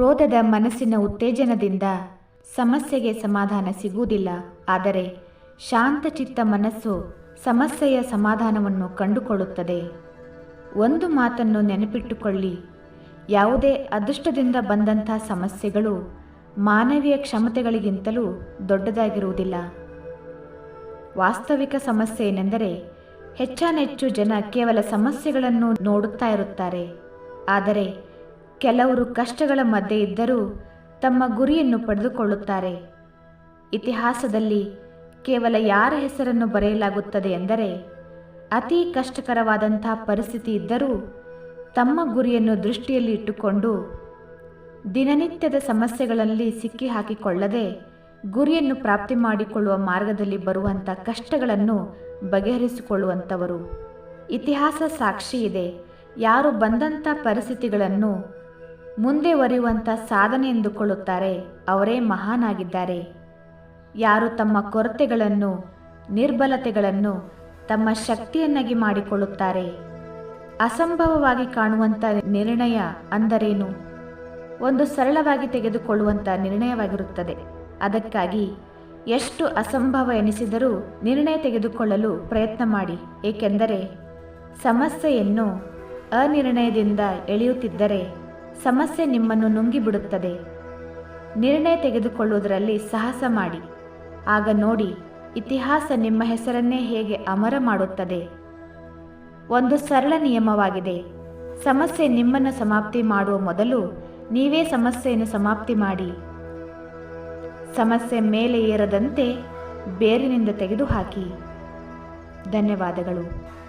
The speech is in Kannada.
ಕ್ರೋಧದ ಮನಸ್ಸಿನ ಉತ್ತೇಜನದಿಂದ ಸಮಸ್ಯೆಗೆ ಸಮಾಧಾನ ಸಿಗುವುದಿಲ್ಲ. ಆದರೆ ಶಾಂತಚಿತ್ತ ಮನಸ್ಸು ಸಮಸ್ಯೆಯ ಸಮಾಧಾನವನ್ನು ಕಂಡುಕೊಳ್ಳುತ್ತದೆ. ಒಂದು ಮಾತನ್ನು ನೆನಪಿಟ್ಟುಕೊಳ್ಳಿ. ಯಾವುದೇ ಅದೃಷ್ಟದಿಂದ ಬಂದಂಥ ಸಮಸ್ಯೆಗಳು ಮಾನವೀಯ ಕ್ಷಮತೆಗಳಿಗಿಂತಲೂ ದೊಡ್ಡದಾಗಿರುವುದಿಲ್ಲ. ವಾಸ್ತವಿಕ ಸಮಸ್ಯೆ ಏನೆಂದರೆ ಹೆಚ್ಚಾನೆಚ್ಚು ಜನ ಕೇವಲ ಸಮಸ್ಯೆಗಳನ್ನು ನೋಡುತ್ತಾ ಇರುತ್ತಾರೆ. ಆದರೆ ಕೆಲವರು ಕಷ್ಟಗಳ ಮಧ್ಯೆ ಇದ್ದರೂ ತಮ್ಮ ಗುರಿಯನ್ನು ಪಡೆದುಕೊಳ್ಳುತ್ತಾರೆ. ಇತಿಹಾಸದಲ್ಲಿ ಕೇವಲ ಯಾರ ಹೆಸರನ್ನು ಬರೆಯಲಾಗುತ್ತದೆ ಎಂದರೆ, ಅತಿ ಕಷ್ಟಕರವಾದಂಥ ಪರಿಸ್ಥಿತಿ ಇದ್ದರೂ ತಮ್ಮ ಗುರಿಯನ್ನು ದೃಷ್ಟಿಯಲ್ಲಿ ಇಟ್ಟುಕೊಂಡು ದಿನನಿತ್ಯದ ಸಮಸ್ಯೆಗಳಲ್ಲಿ ಸಿಕ್ಕಿ ಹಾಕಿಕೊಳ್ಳದೆ ಗುರಿಯನ್ನು ಪ್ರಾಪ್ತಿ ಮಾಡಿಕೊಳ್ಳುವ ಮಾರ್ಗದಲ್ಲಿ ಬರುವಂಥ ಕಷ್ಟಗಳನ್ನು ಬಗೆಹರಿಸಿಕೊಳ್ಳುವಂಥವರು. ಇತಿಹಾಸ ಸಾಕ್ಷಿ ಇದೆ. ಯಾರು ಬಂದಂಥ ಪರಿಸ್ಥಿತಿಗಳನ್ನು ಮುಂದೆ ಒರೆಯುವಂಥ ಸಾಧನೆ ಎಂದುಕೊಳ್ಳುತ್ತಾರೆ. ಅವರೇ ಮಹಾನಾಗಿದ್ದಾರೆ. ಯಾರು ತಮ್ಮ ಕೊರತೆಗಳನ್ನು, ನಿರ್ಬಲತೆಗಳನ್ನು ತಮ್ಮ ಶಕ್ತಿಯನ್ನಾಗಿ ಮಾಡಿಕೊಳ್ಳುತ್ತಾರೆ. ಅಸಂಭವವಾಗಿ ಕಾಣುವಂಥ ನಿರ್ಣಯ ಅಂದರೇನು? ಒಂದು ಸರಳವಾಗಿ ತೆಗೆದುಕೊಳ್ಳುವಂಥ ನಿರ್ಣಯವಾಗಿರುತ್ತದೆ. ಅದಕ್ಕಾಗಿ ಎಷ್ಟು ಅಸಂಭವ ಎನಿಸಿದರೂ ನಿರ್ಣಯ ತೆಗೆದುಕೊಳ್ಳಲು ಪ್ರಯತ್ನ ಮಾಡಿ. ಏಕೆಂದರೆ ಸಮಸ್ಯೆಯನ್ನು ಅನಿರ್ಣಯದಿಂದ ಎಳೆಯುತ್ತಿದ್ದರೆ ಸಮಸ್ಯೆ ನಿಮ್ಮನ್ನು ನುಂಗಿಬಿಡುತ್ತದೆ. ನಿರ್ಣಯ ತೆಗೆದುಕೊಳ್ಳುವುದರಲ್ಲಿ ಸಾಹಸ ಮಾಡಿ. ಆಗ ನೋಡಿ, ಇತಿಹಾಸ ನಿಮ್ಮ ಹೆಸರನ್ನೇ ಹೇಗೆ ಅಮರ ಮಾಡುತ್ತದೆ. ಒಂದು ಸರಳ ನಿಯಮವಾಗಿದೆ. ಸಮಸ್ಯೆ ನಿಮ್ಮನ್ನು ಸಮಾಪ್ತಿ ಮಾಡುವ ಮೊದಲು ನೀವೇ ಸಮಸ್ಯೆಯನ್ನು ಸಮಾಪ್ತಿ ಮಾಡಿ. ಸಮಸ್ಯೆ ಮೇಲೆ ಏರದಂತೆ ಬೇರಿನಿಂದ ತೆಗೆದುಹಾಕಿ. ಧನ್ಯವಾದಗಳು.